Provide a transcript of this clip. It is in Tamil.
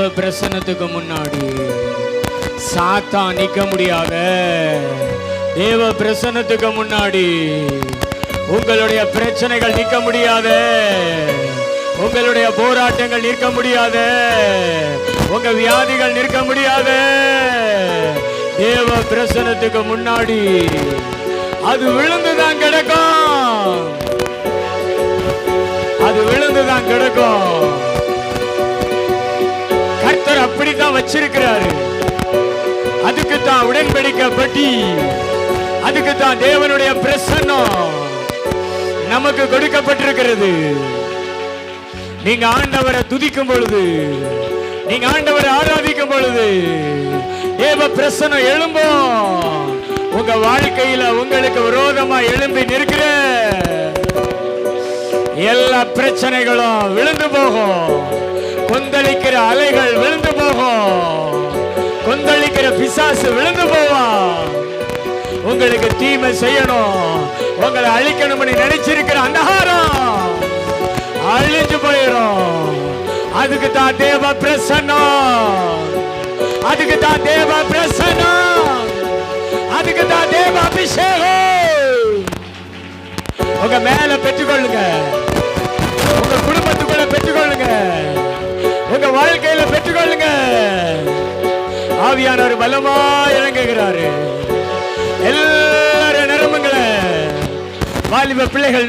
தேவ பிரசன்னத்துக்கு முன்னாடி. சாத்தா நிக்க முடியாத தேவ பிரசன்னத்துக்கு முன்னாடி. உங்களுடைய பிரச்சனைகள் நிற்க முடியாத உங்களுடைய போராட்டங்கள் நிற்க முடியாத உங்க வியாதிகள் நிற்க முடியாத தேவ பிரசன்னத்துக்கு முன்னாடி. அது விழுந்துதான் கிடக்கும். கர்த்தர் வச்சிருக்கிறாரு. அதுக்கு தான் உடன்படிக்கை பட்டி அதுக்கு தான் தேவனுடைய பிரசன்னம் நமக்கு கொடுக்கப்பட்டிருக்கிறது. நீங்க ஆண்டவரை துதிக்கும் பொழுது நீங்க ஆண்டவரை ஆராதிக்கும் பொழுது தேவ பிரசனம் எழும்பும் உங்க வாழ்க்கையில உங்களுக்கு விரோதமா எழும்பி நிற்கிற எல்லா பிரச்சனைகளும் விழுந்து போகும். கொந்தளிக்கிற அலைகள் போகும் கொந்தளிக்கிற பிசாசு விழுந்து போவான். உங்களுக்கு தீமை செய்யணும். உங்களை அழிக்கணும்னு நினைச்சிருக்கிற அந்தகாரம் அழிஞ்சு போயிடும் அதுக்கு தான் தேவ பிரசன்னம். அதுக்கு தான் தேவ பிரசன்னம். அதுக்கு தான் தேவ அபிஷேகம் உங்க மேல பெற்றுக்கொள்ளுங்க. பெற்றுக்கொள்ளுங்க ஆவியானவர் பலமா இறங்குகிறாரு. எல்லாரும் நிரம்புங்கள வாலிப பிள்ளைகள்